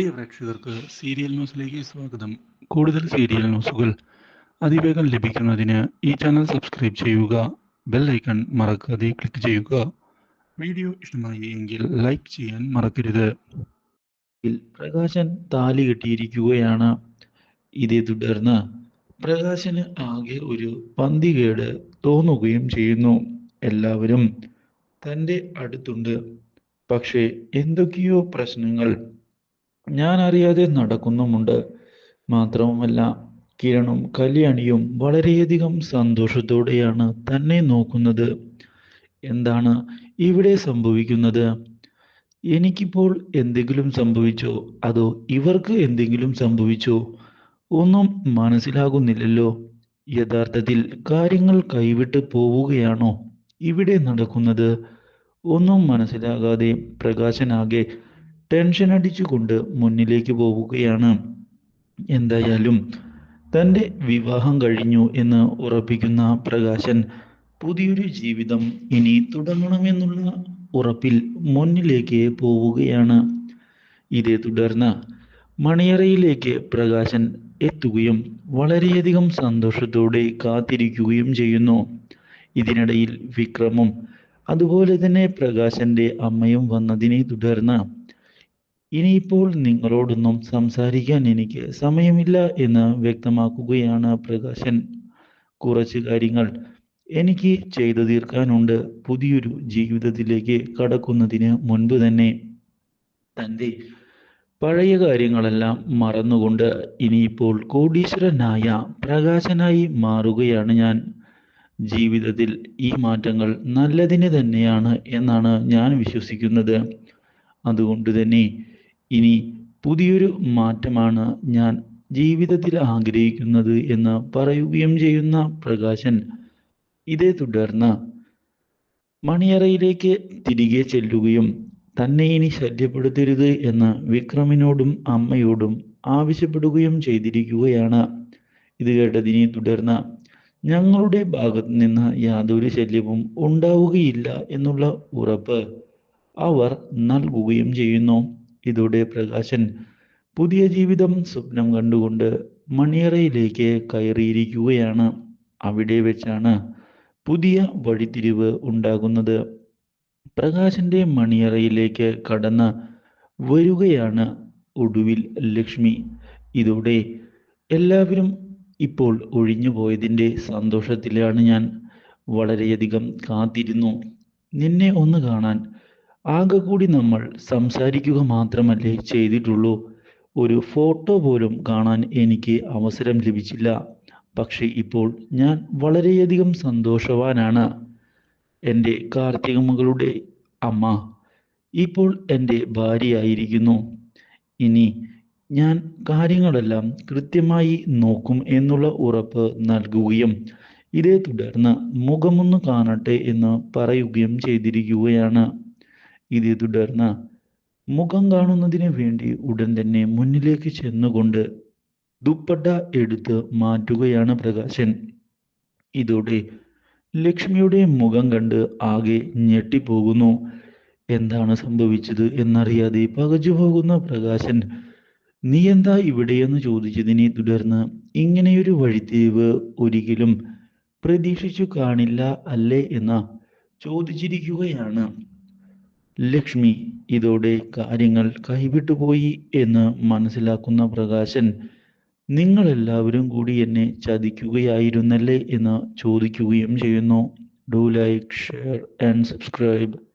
പ്രിയ പ്രേക്ഷകർക്ക് സീരിയൽ ന്യൂസിലേക്ക് സ്വാഗതം. കൂടുതൽ സീരിയൽ ന്യൂസുകൾ അതിവേഗം ലഭിക്കുന്നതിന് ഈ ചാനൽ സബ്സ്ക്രൈബ് ചെയ്യുക ബെൽ ഐക്കൺ മറക്കാതെ ക്ലിക്ക് ചെയ്യുക. വീഡിയോ ഇഷ്ടമായി എങ്കിൽ ലൈക്ക് ചെയ്യാൻ മറക്കരുത്. പ്രകാശൻ താലി കെട്ടിയിരിക്കുകയാണ്. ഇതേ തുടർന്ന് പ്രകാശന് ആകെ ഒരു പന്തികേട് തോന്നുകയും ചെയ്യുന്നു. എല്ലാവരും തന്റെ അടുത്തുണ്ട്. പക്ഷേ എന്തൊക്കെയോ പ്രശ്നങ്ങൾ ഞാൻ അറിയാതെ നടക്കുന്നുമുണ്ട്. മാത്രവുമല്ല കിരണും കല്യാണിയും വളരെയധികം സന്തോഷത്തോടെയാണ് തന്നെ നോക്കുന്നത്. എന്താണ് ഇവിടെ സംഭവിക്കുന്നത്? എനിക്കിപ്പോൾ എന്തെങ്കിലും സംഭവിച്ചോ? അതോ ഇവർക്ക് എന്തെങ്കിലും സംഭവിച്ചോ? ഒന്നും മനസ്സിലാകുന്നില്ലല്ലോ. യഥാർത്ഥത്തിൽ കാര്യങ്ങൾ കൈവിട്ട് പോവുകയാണോ ഇവിടെ നടക്കുന്നത്? ഒന്നും മനസ്സിലാകാതെ പ്രകാശനാകെ ടെൻഷൻ അടിച്ചുകൊണ്ട് മുന്നിലേക്ക് പോവുകയാണ്. എന്തായാലും തന്റെ വിവാഹം കഴിഞ്ഞു എന്ന് ഉറപ്പിക്കുന്ന പ്രകാശൻ പുതിയൊരു ജീവിതം ഇനി തുടങ്ങണമെന്നുള്ള ഉറപ്പിൽ മുന്നിലേക്ക് പോവുകയാണ്. ഇതേ തുടർന്ന് മണിയറയിലേക്ക് പ്രകാശൻ എത്തുകയും വളരെയധികം സന്തോഷത്തോടെ കാത്തിരിക്കുകയും ചെയ്യുന്നു. ഇതിനിടയിൽ വിക്രമും അതുപോലെ തന്നെ പ്രകാശന്റെ അമ്മയും വന്നതിനെ തുടർന്ന് ഇനിയിപ്പോൾ നിങ്ങളോടൊന്നും സംസാരിക്കാൻ എനിക്ക് സമയമില്ല എന്ന് വ്യക്തമാക്കുകയാണ് പ്രകാശൻ. കുറച്ച് കാര്യങ്ങൾ എനിക്ക് ചെയ്തു തീർക്കാനുണ്ട്. പുതിയൊരു ജീവിതത്തിലേക്ക് കടക്കുന്നതിന് മുൻപ് തന്നെ. തന്റെ പഴയ കാര്യങ്ങളെല്ലാം മറന്നുകൊണ്ട് ഇനിയിപ്പോൾ കോടീശ്വരനായ പ്രകാശനായി മാറുകയാണ് ഞാൻ. ജീവിതത്തിൽ ഈ മാറ്റങ്ങൾ നല്ലതിന് തന്നെയാണ് എന്നാണ് ഞാൻ വിശ്വസിക്കുന്നത്. അതുകൊണ്ട് തന്നെ ഇനി പുതിയൊരു മാറ്റമാണ് ഞാൻ ജീവിതത്തിൽ ആഗ്രഹിക്കുന്നത് എന്ന് പറയുകയും ചെയ്യുന്ന പ്രകാശൻ. ഇതേ തുടർന്ന് മണിയറയിലേക്ക് തിരികെ ചെല്ലുകയും തന്നെ ഇനി ശല്യപ്പെടുത്തരുത് എന്ന് വിക്രമിനോടും അമ്മയോടും ആവശ്യപ്പെടുകയും ചെയ്തിരിക്കുകയാണ്. ഇത് കേട്ടതിനെ തുടർന്ന് ഞങ്ങളുടെ ഭാഗത്തു നിന്ന് യാതൊരു ശല്യവും ഉണ്ടാവുകയില്ല എന്നുള്ള ഉറപ്പ് അവർ നൽകുകയും ചെയ്യുന്നു. ഇതോടെ പ്രകാശൻ പുതിയ ജീവിതം സ്വപ്നം കണ്ടുകൊണ്ട് മണിയറയിലേക്ക് കയറിയിരിക്കുകയാണ്. അവിടെ വെച്ചാണ് പുതിയ വഴിത്തിരിവ് ഉണ്ടാകുന്നത്. പ്രകാശന്റെ മണിയറയിലേക്ക് കടന്ന് വരികയാണ് ഒടുവിൽ ലക്ഷ്മി. ഇതോടെ എല്ലാവരും ഇപ്പോൾ ഒഴിഞ്ഞു പോയതിന്റെ സന്തോഷത്തിലാണ് ഞാൻ വളരെയധികം കാത്തിരുന്നു. നിന്നെ ഒന്ന് കാണാൻ ആകെ കൂടി നമ്മൾ സംസാരിക്കുക മാത്രമല്ലേ ചെയ്തിട്ടുള്ളൂ. ഒരു ഫോട്ടോ പോലും കാണാൻ എനിക്ക് അവസരം ലഭിച്ചില്ല. പക്ഷെ ഇപ്പോൾ ഞാൻ വളരെയധികം സന്തോഷവാനാണ്. എന്റെ കാർത്തികമകളുടെ അമ്മ ഇപ്പോൾ എന്റെ ഭാര്യയായിരിക്കുന്നു. ഇനി ഞാൻ കാര്യങ്ങളെല്ലാം കൃത്യമായി നോക്കും എന്നുള്ള ഉറപ്പ് നൽകുകയും ഇതേ തുടർന്ന് മുഖമൊന്ന് കാണട്ടെ എന്ന് പറയുകയും ചെയ്തിരിക്കുകയാണ്. ഇതേ തുടർന്ന് മുഖം കാണുന്നതിന് വേണ്ടി ഉടൻ തന്നെ മുന്നിലേക്ക് ചെന്നുകൊണ്ട് ദുപ്പട്ട എടുത്ത് മാറ്റുകയാണ് പ്രകാശൻ. ഇതോടെ ലക്ഷ്മിയുടെ മുഖം കണ്ട് ആകെ ഞെട്ടിപ്പോകുന്നു. എന്താണ് സംഭവിച്ചത് എന്നറിയാതെ പകച്ചു പോകുന്ന പ്രകാശൻ നീ എന്താ ഇവിടെയെന്ന് ചോദിച്ചതിനെ തുടർന്ന് ഇങ്ങനെയൊരു വഴിത്തിരിവ് ഒരിക്കലും പ്രതീക്ഷിച്ചു കാണില്ല അല്ലേ? എന്ന് ചോദിച്ചിരിക്കുകയാണ്. ലക്ഷ്മി ഇതോടെ കാര്യങ്ങൾ കൈവിട്ടുപോയി എന്ന് മനസ്സിലാക്കുന്ന പ്രകാശൻ നിങ്ങളെല്ലാവരും കൂടി എന്നെ ചതിക്കുകയായിരുന്നല്ലേ? എന്ന് ചോദിക്കുകയും ചെയ്യുന്നു. Do like share and subscribe